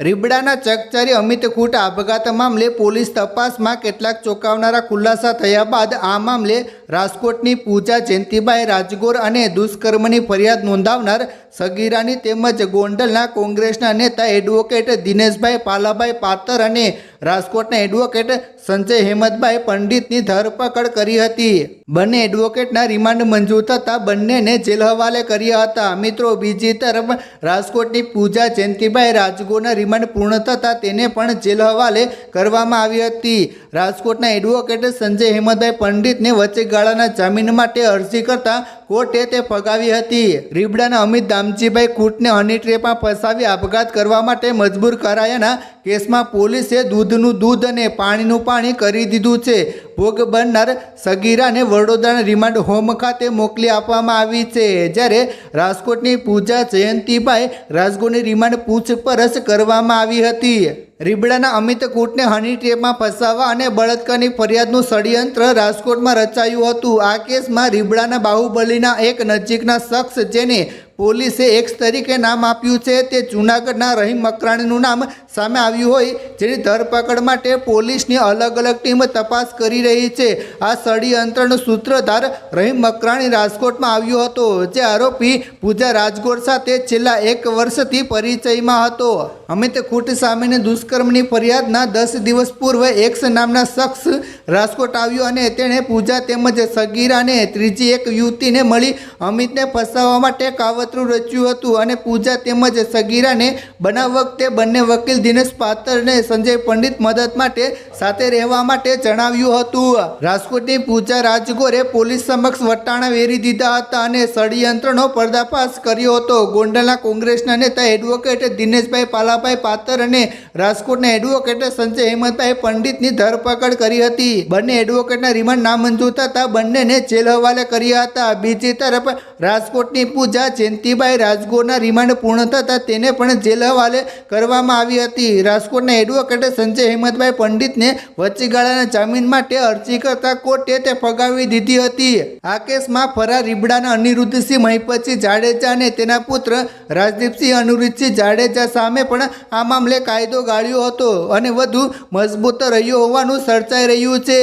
રીબડાના ચકચારી અમિત ખૂટ આપઘાત મામલે પોલીસ તપાસમાં કેટલાક ચોંકાવનારા ખુલાસા થયા બાદ આ મામલે રાજકોટની પૂજા જયંતિભાઈ રાજગોર અને દુષ્કર્મની ફરિયાદ નોંધાવનાર સગીરાની તેમજ ગોંડલના કોંગ્રેસના નેતા એડવોકેટ દિનેશભાઈ પાલાભાઈ પાતર અને રાજકોટના એડવોકેટ સંજય હેમતભાઈ પંડિતની ધરપકડ કરી હતી. બંને એડવોકેટના રિમાન્ડ મંજૂર થતાં બંનેને જેલ હવાલે કર્યા હતા. મિત્રો, બીજી તરફ રાજકોટની પૂજા જયંતિભાઈ રાજગોરના રિમાન્ડ પૂર્ણ થતાં તેને પણ જેલ હવાલે કરવામાં આવી હતી. રાજકોટના એડવોકેટ સંજય હેમતભાઈ પંડિતને વચ્ચેગાળાના જામીન માટે અરજી કરતા કોર્ટે તે ફગાવી હતી. રીબડાના અમિત દામજીભાઈ કૂટને હની ટ્રેપમાં ફસાવી આપઘાત કરવા માટે મજબૂર કરાયાના કેસમાં પોલીસે દૂધનું દૂધ અને પાણીનું પાણી કરી દીધું છે. ભોગ બનનાર સગીરાને વડોદરાના રિમાન્ડ હોમ ખાતે મોકલી આપવામાં આવી છે. જ્યારે રાજકોટની પૂજા જયંતિભાઈ રાજકોટની રિમાન્ડ પૂછપરછ કરવામાં આવી હતી. રીબડાના અમિત કૂટને હની ટ્રેપમાં ફસાવવા અને બળાત્કારની ફરિયાદનું ષડયંત્ર રાજકોટમાં રચાયું હતું. આ કેસમાં રીબડાના બાહુબલીના એક નજીકના શખ્સ જેને પોલીસે એક્સ તરીકે નામ આપ્યું છે. તે જૂનાગઢના રહીમ મકરાણીનું નામ સામે આવ્યું હોય, જેની ધરપકડ માટે પોલીસની અલગ અલગ ટીમ તપાસ કરી રહી છે. આ ષડયંત્રનો સૂત્રધાર રહીમ મકરાણી રાજકોટમાં આવ્યો હતો, જે આરોપી પૂજા રાજગોર સાથે છેલ્લા એક વર્ષથી પરિચયમાં હતો. અમિત ખૂટ સામેની દુષ્કર્મની ફરિયાદના દસ દિવસ પૂર્વ એક્સ નામના શખ્સ રાજકોટ આવ્યો અને તેણે પૂજા તેમજ સગીરાને ત્રીજી એક યુવતીને મળી અમિતને ફસાવવા માટે કાવતરું રચ્યું હતું અને પૂજા તેમજ સગીરાને બનાવ વખતે બંને વકીલ દિનેશ પાત્રને સંજય પંડિત મદદ માટે સાથે રહેવા માટે જણાવ્યું હતું. રાજકોટની પૂજા રાજગોરે પોલીસ સમક્ષ વટાણા વેરી દીધા હતા અને ષડયંત્રનો પર્દાફાશ કર્યો હતો. ગોંડલના કોંગ્રેસના નેતા એડવોકેટ દિનેશભાઈ પાલાભાઈ પાતર અને રાજકોટના એડવોકેટ સંજય હેમંતભાઈ પંડિતની ધરપકડ કરી હતી. બંને એડવોકેટના રિમાન્ડ નામંજૂર થતાં બંનેને જેલ હવાલે કર્યા હતા. બીજી તરફ રાજકોટની પૂજા જયંતિભાઈ રાજગોરના રિમાન્ડ પૂર્ણ થતાં તેને પણ જેલ હવાલે કરવામાં આવી હતી. રાજકોટના એડવોકેટે સંજય હેમંતભાઈ પંડિતને વચ્ચેગાળાના જામીન માટે અરજી કરતા કોર્ટે તે ફગાવી દીધી હતી. આ કેસમાં ફરાર રીબડાના અનિરુદ્ધસિંહ મહિપતસિંહ જાડેજા અને તેના પુત્ર રાજદીપસિંહ અનિરુદ્ધસિંહ જાડેજા સામે પણ આ મામલે કાયદો ગાળ્યો હતો અને વધુ મજબૂત રહ્યો હોવાનું સર્ચાઈ રહ્યું છે.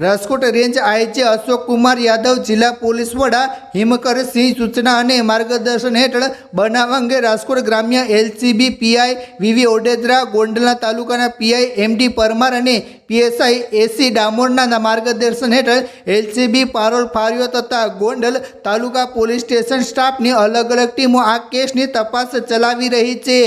રાજકોટ રેન્જ આઈજી અશોક કુમાર યાદવ જિલ્લા પોલીસ વડા હિમકર સિંહ સૂચના અને માર્ગદર્શન હેઠળ બનાવ અંગે રાજકોટ ગ્રામ્ય એલસીબી પીઆઈ વીવી ઓડેદરા, ગોંડલના તાલુકાના પીઆઈ એમડી પરમાર અને પીએસઆઈ એસી ડામોરના માર્ગદર્શન હેઠળ એલસીબી પારોલ ફાર્યો તથા ગોંડલ તાલુકા પોલીસ સ્ટેશન સ્ટાફની અલગ અલગ ટીમો આ કેસની તપાસ ચલાવી રહી છે.